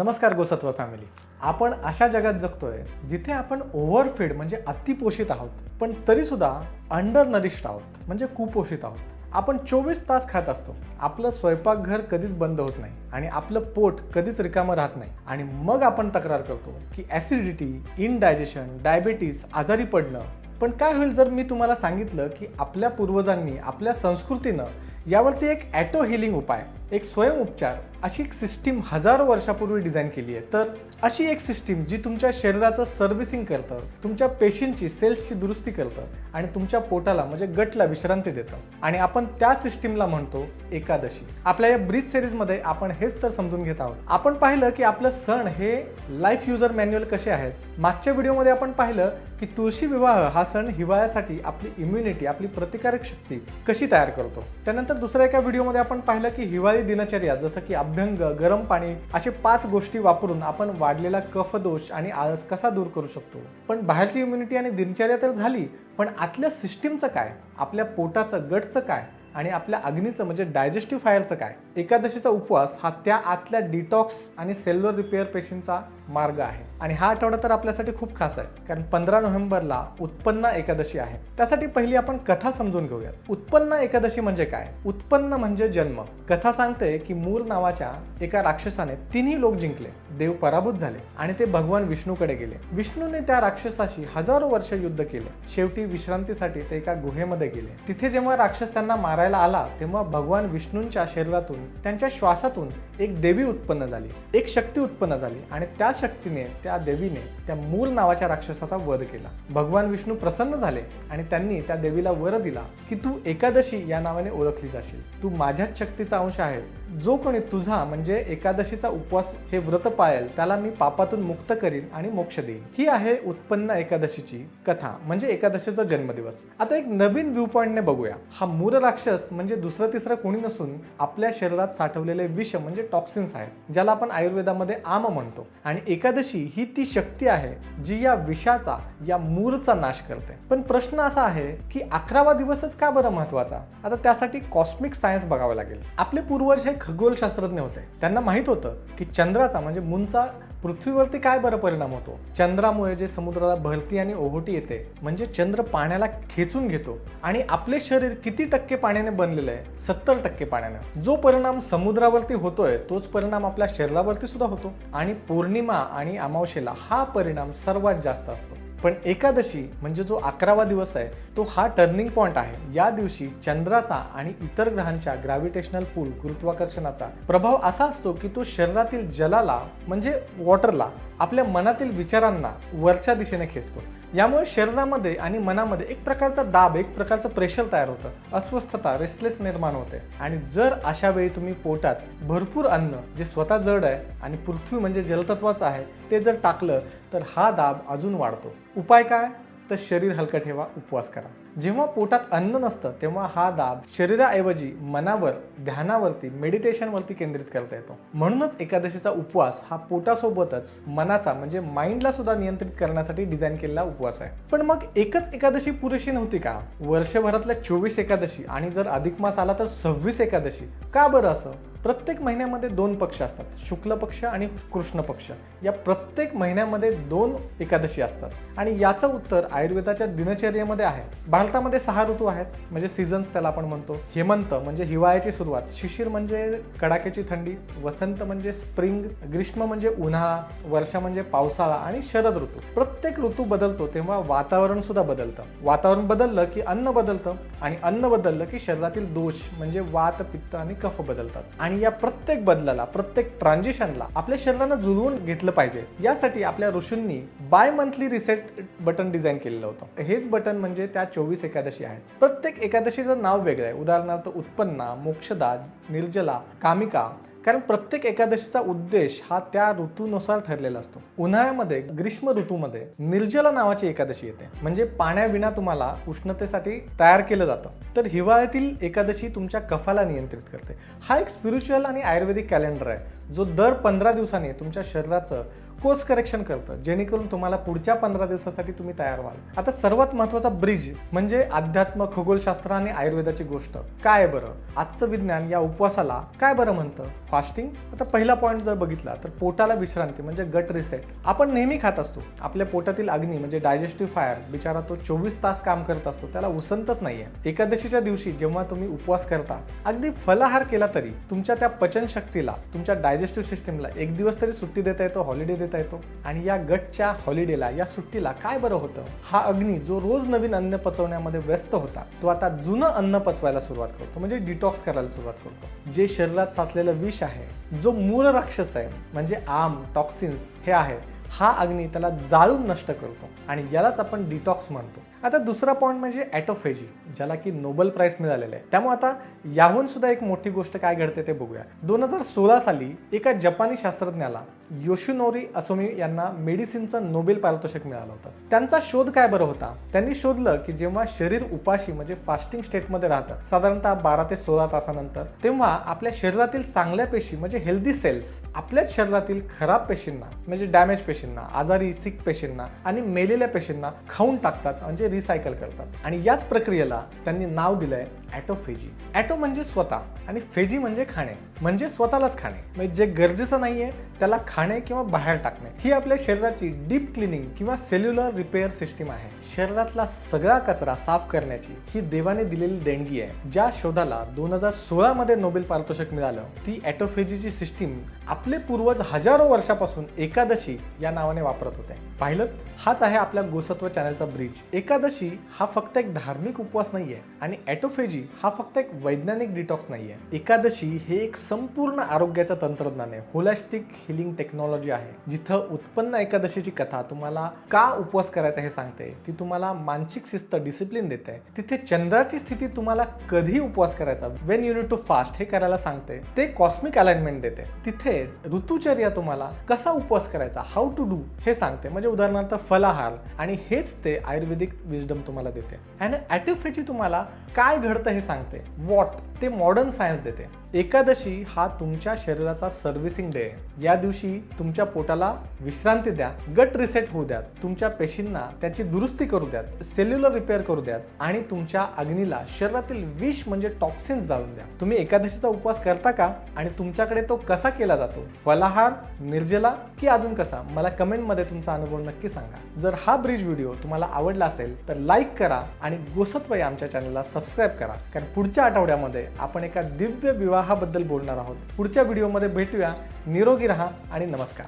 नमस्कार गोसत्व फॅमिली. आपण अशा जगात जगतोय जिथे आपण ओव्हरफीड म्हणजे अतिपोषित आहोत. पण तरीसुद्धा अंडर नरिश्ड आहोत. म्हणजे कुपोषित आहोत. आपण चोवीस तास खात असतो. आपलं स्वयंपाकघर कधीच बंद होत नाही आणि आपलं पोट कधीच रिकामं राहत नाही. आणि मग आपण तक्रार करतो की ॲसिडिटी इनडायजेशन डायबिटीस आजारी पडणं. पण काय होईल जर मी तुम्हाला सांगितलं की आपल्या पूर्वजांनी आपल्या संस्कृतीनं यावरती एक ॲटो हिलिंग उपाय एक स्वयंउपचार अशी एक सिस्टीम हजारो वर्षापूर्वी डिझाईन केली आहे. तर अशी एक सिस्टीम जी तुमच्या शरीराचं सर्व्हिसिंग करतं तुमच्या पेशींची सेल्सची दुरुस्ती करतं आणि तुमच्या पोटाला म्हणजे गटला विश्रांती देतं. आणि आपण त्या सिस्टीमला म्हणतो एकादशी. आपल्या या ब्रीज सिरीजमध्ये आपण हेच तर समजून घेत आहोत. आपण पाहिलं की आपलं सण हे लाईफ युजर मॅन्युअल कसे आहेत? मागच्या व्हिडिओमध्ये आपण पाहिलं की तुळशी विवाह हा सण हिवाळ्यासाठी आपली इम्युनिटी आपली प्रतिकारक शक्ती कशी तयार करतो? त्यानंतर दुसऱ्या एका व्हिडिओमध्ये आपण पाहिलं की हिवाळी दिनचर्या जसं की अभ्यंग गरम पाणी असे पाच गोष्टी वापरून आपण वाढलेला कफदोष आणि आळस कसा दूर करू शकतो? पण बाहेरची इम्युनिटी आणि दिनचर्या तर झाली पण आतल्या सिस्टीमचं काय? आपल्या पोटाचं गटचं काय? आणि आपल्या अग्नीचं म्हणजे डायजेस्टिव्ह फायरचं काय? एकादशीचा उपवास हा त्या आतल्या डिटॉक्स आणि सेल्युलर रिपेअर पेशींचा मार्ग आहे. आणि हा आठवडा तर आपल्यासाठी खूप खास आहे. कारण पंधरा नोव्हेंबरला उत्पन्न एकादशी आहे. त्यासाठी पहिली आपण कथा समजून घेऊयात. उत्पन्न एकादशी म्हणजे काय? उत्पन्न म्हणजे जन्म. कथा सांगते की मूर नावाच्या एका राक्षसाने तिन्ही लोक जिंकले. देव पराभूत झाले आणि ते भगवान विष्णूकडे गेले. विष्णूने त्या राक्षसाशी हजारो वर्ष युद्ध केले. शेवटी विश्रांतीसाठी ते एका गुहेमध्ये गेले. तिथे जेव्हा राक्षस त्यांना मारायला आला तेव्हा भगवान विष्णूंच्या शरीरातून त्यांच्या श्वासातून एक देवी उत्पन्न झाली. एक शक्ती उत्पन्न झाली आणि त्या शक्तीने त्या देवीने त्या मूल नावाच्या राक्षसाचा वध केला. भगवान विष्णू प्रसन्न झाले आणि त्यांनी त्या देवीला वर दिला की तू एकादशी या नावाने ओळखली जाशील. तू माझ्याच शक्तीचा अंश आहेस. जो कोणी तुझा म्हणजे एकादशीचा उपवास हे व्रत पाळेल त्याला मी पापातून मुक्त करीन आणि मोक्ष देईन. ही आहे उत्पन्न एकादशीची कथा म्हणजे एकादशीचा जन्मदिवस. आता एक नवीन व्ह्यू पॉइंटने बघूया. हा मूर राक्षस म्हणजे दुसरं तिसरं कोणी नसून आपल्या शरीरात साठवलेले विष म्हणजे टॉक्सिन्स आहेत ज्याला आपण आयुर्वेदामध्ये आम म्हणतो. आणि एकादशी ही ती शक्ती आहे जी या विषाचा या मूरचा नाश करते. पण प्रश्न असा आहे की अकरावा दिवसच का बरं महत्त्वाचा? आता त्यासाठी कॉस्मिक सायन्स बघावं लागेल. आपले पूर्वज हे खगोलशास्त्रज्ञ होते. त्यांना माहीत होतं की चंद्राचा म्हणजे मुंचा पृथ्वीवरती काय बरं परिणाम होतो? चंद्रामुळे जे समुद्राला भरती आणि ओहोटी येते म्हणजे चंद्र पाण्याला खेचून घेतो आणि आपले शरीर किती टक्के पाण्याने बनलेलं आहे? सत्तर टक्के पाण्याने. जो परिणाम समुद्रावरती होतोय तोच परिणाम आपल्या शरीरावरती सुद्धा होतो. आणि पौर्णिमा आणि अमावशेला हा परिणाम सर्वात जास्त असतो. पण एकादशी म्हणजे जो अकरावा दिवस आहे तो हा टर्निंग पॉइंट आहे. या दिवशी चंद्राचा आणि इतर ग्रहांच्या ग्रॅव्हिटेशनल पूल गुरुत्वाकर्षणाचा प्रभाव असा असतो की तो शरीरातील जलाला म्हणजे वॉटरला आपल्या मनातील विचारांना वरच्या दिशेने खेचतो. यामुळे शरीरामध्ये आणि मनामध्ये एक प्रकारचा दाब एक प्रकारचं प्रेशर तयार होतं. अस्वस्थता रेस्टलेस निर्माण होते. आणि जर अशा वेळी तुम्ही पोटात भरपूर अन्न जे स्वतः जड आहे आणि पृथ्वी म्हणजे जलतत्वाचं आहे ते जर टाकलं तर हा दाब अजून वाढतो. उपाय काय? तर शरीर हलकं ठेवा उपवास करा. जेव्हा पोटात अन्न नसतं तेव्हा हा दाब शरीराऐवजी मनावर ध्यानावरती मेडिटेशनवरती केंद्रित करता येतो. म्हणूनच एकादशीचा उपवास हा पोटासोबतच मनाचा म्हणजे माइंडला सुद्धा नियंत्रित करण्यासाठी डिझाईन केलेला उपवास आहे. पण मग एकच एकादशी पुरेशी नव्हती का? वर्षभरातल्या चोवीस एकादशी आणि जर अधिक मास आला तर सव्वीस एकादशी. का बरं असं? प्रत्येक महिन्यामध्ये दोन पक्ष असतात. शुक्ल पक्ष आणि कृष्ण पक्ष. या प्रत्येक महिन्यामध्ये दोन एकादशी असतात. आणि याचं उत्तर आयुर्वेदाच्या दिनचर्येमध्ये आहे. भारतामध्ये सहा ऋतू आहेत. म्हणजे सीझन्स त्याला आपण म्हणतो. हेमंत म्हणजे हिवाळ्याची सुरुवात. शिशिर म्हणजे कडाक्याची थंडी. वसंत म्हणजे स्प्रिंग ग्रीष्म म्हणजे उन्हाळा. वर्षा म्हणजे पावसाळा आणि शरद ऋतू. प्रत्येक ऋतू बदलतो तेव्हा वातावरण सुद्धा बदलतं. वातावरण बदललं की अन्न बदलतं आणि अन्न बदललं की शरीरातील दोष म्हणजे वात पित्त आणि कफ बदलतात. आणि या प्रत्येक बदलाला प्रत्येक ट्रान्झिशनला आपल्या शरीरानं जुळवून घेतलं पाहिजे. यासाठी आपल्या ऋषींनी bimonthly reset button design केलेलं होतं. हेच बटन म्हणजे त्या चोवीस एकादशी आहेत. प्रत्येक एकादशीचं नाव वेगळं आहे. उदाहरणार्थ उत्पन्ना मोक्षदा निर्जला कामिका. कारण प्रत्येक एकादशीचा उद्देश हा त्या ऋतूनुसार ठरलेला असतो. उन्हाळ्यामध्ये ग्रीष्म ऋतूमध्ये निर्जला नावाची एकादशी येते. म्हणजे पाण्याविना तुम्हाला उष्णतेसाठी तयार केलं जातं. तर हिवाळ्यातील एकादशी तुमच्या कफाला नियंत्रित करते. हा एक स्पिरिच्युअल आणि आयुर्वेदिक कॅलेंडर आहे. जो दर पंधरा दिवसांनी तुमच्या शरीराचं कोर्स करेक्शन करतं. जेणेकरून तुम्हाला पुढच्या पंधरा दिवसासाठी तुम्ही तयार व्हाल. आता सर्वात महत्त्वाचा ब्रिज म्हणजे अध्यात्म खगोलशास्त्र आणि आयुर्वेदाची गोष्ट. काय बरं? आजचं विज्ञान या उपवासाला काय बरं म्हणतं? फास्टिंग आता पहिला पॉईंट जर बघितला तर पोटाला विश्रांती म्हणजे गट रिसेट आपण नेहमी खात असतो. आपल्या पोटातील अग्नी म्हणजे डायजेस्टिव्ह फायर बिचारा तो चोवीस तास काम करत असतो. त्याला उसंतच नाहीये. एकादशीच्या दिवशी जेव्हा तुम्ही उपवास करता अगदी फलाहार केला तरी तुमच्या त्या पचनशक्तीला तुमच्या डायजेस्टिव्ह सिस्टीमला एक दिवस तरी सुट्टी देता येतो हॉलिडे देता येतो. आणि या गटच्या हॉलिडेला या सुट्टीला काय बरं होतं? हा अग्नी जो रोज नवीन अन्न पचवण्यामध्ये व्यस्त होता तो आता जुनं अन्न पचवायला सुरुवात करतो. म्हणजे डिटॉक्स करायला सुरुवात करतो. जे शरीरात साचलेलं विष आहे जो मूळ राक्षस आहे म्हणजे आम टॉक्सिन्स हे आहे हा अग्नी त्याला जाळून नष्ट करतो. आणि यालाच आपण डिटॉक्स म्हणतो. आता दुसरा पॉईंट म्हणजे ॲटोफेजी ज्याला की नोबेल प्राईज मिळालेलं आहे. त्यामुळे आता याहून सुद्धा एक मोठी गोष्ट काय घडते ते बघूया. दोन हजार सोळा साली एका जपानी शास्त्रज्ञाला योशिनोरी असोमी यांना मेडिसिनचं नोबेल पारितोषिक मिळालं होतं. त्यांचा शोध काय बरं होता? त्यांनी शोधलं की जेव्हा शरीर उपाशी म्हणजे फास्टिंग स्टेटमध्ये राहतं साधारणतः बारा ते सोळा तासानंतर तेव्हा आपल्या शरीरातील चांगल्या पेशी म्हणजे हेल्दी सेल्स आपल्याच शरीरातील खराब पेशींना म्हणजे डॅमेज पेशींना आजारी सिक पेशींना आणि मेलेल्या पेशींना खाऊन टाकतात. म्हणजे रिसायकल करतात. आणि याच प्रक्रियेला त्यांनी नाव दिलंय ॲटोफेजी. ॲटो म्हणजे स्वतः आणि फेजी म्हणजे खाणे. म्हणजे स्वतःलाच खाणे. म्हणजे जे गरजेचं नाहीये त्याला खाणे किंवा बाहेर टाकणे. ही आपल्या शरीराची डीप क्लिनिंग किंवा सेल्युलर रिपेअर सिस्टीम आहे. शरीरातला सगळा कचरा साफ करण्याची ही देवाने दिलेली देणगी आहे. ज्या शोधाला दोन हजार सोळा मध्ये नोबेल पारितोषिक मिळालं ती ॲटोफेजीची सिस्टीम आपले पूर्वज हजारो वर्षापासून एकादशी या नावाने वापरत होते. पाहिलं? हाच आहे आपल्या गोसत्व चॅनलचा ब्रिज. एकादशी हा फक्त एक धार्मिक उपवास नाहीये आणि ॲटोफेजी हा फक्त एक वैज्ञानिक डिटॉक्स नाहीये. एकादशी हे एक संपूर्ण आरोग्याचं तंत्रज्ञान आहे होलॅस्टिक हिलिंग टेक्नॉलॉजी आहे जिथं उत्पन्न एकादशीची कथा तुम्हाला का उपवास करायचा हे सांगते ती तुम्हाला मानसिक शिस्त डिसिप्लिन देते. तिथे चंद्राची स्थिती तुम्हाला कधी उपवास करायचा? वेन युनिट टू फास्ट हे करायला सांगते. ते कॉस्मिक अलाइनमेंट देते. तिथे ऋतुचर्या तुम्हाला कसा उपवास करायचा? हाऊ टू डू हे सांगते. म्हणजे उदाहरणार्थ फलाहार. आणि हेच ते आयुर्वेदिक विजडम तुम्हाला देते. अँड ॲटिफेची तुम्हाला काय घडतं हे सांगते. वॉट ते मॉडर्न सायन्स देते. एकादशी हा तुमच्या शरीराचा सर्व्हिसिंग डे आहे. या दिवशी तुमच्या पोटाला विश्रांती द्या गट रिसेट होऊ द्यात. तुमच्या पेशींना त्याची दुरुस्ती करू द्यात सेल्युलर रिपेअर करू द्यात आणि तुमच्या अग्नीला शरीरातील विष म्हणजे टॉक्सिन्स जाळून द्या. तुम्ही एकादशीचा उपवास करता का? आणि तुमच्याकडे तो कसा केला जातो? फलाहार निर्जला की अजून कसा? मला कमेंटमध्ये तुमचा अनुभव नक्की सांगा. जर हा ब्रिज व्हिडिओ तुम्हाला आवडला असेल तर लाईक करा आणि गोसत्व या आमच्या चॅनलला सबस्क्राईब करा. कारण पुढच्या आठवड्यामध्ये आपण एका दिव्य विवाहाबद्दल बोलणार आहोत. पुढच्या व्हिडिओमध्ये भेटूया. निरोगी राहा आणि नमस्कार.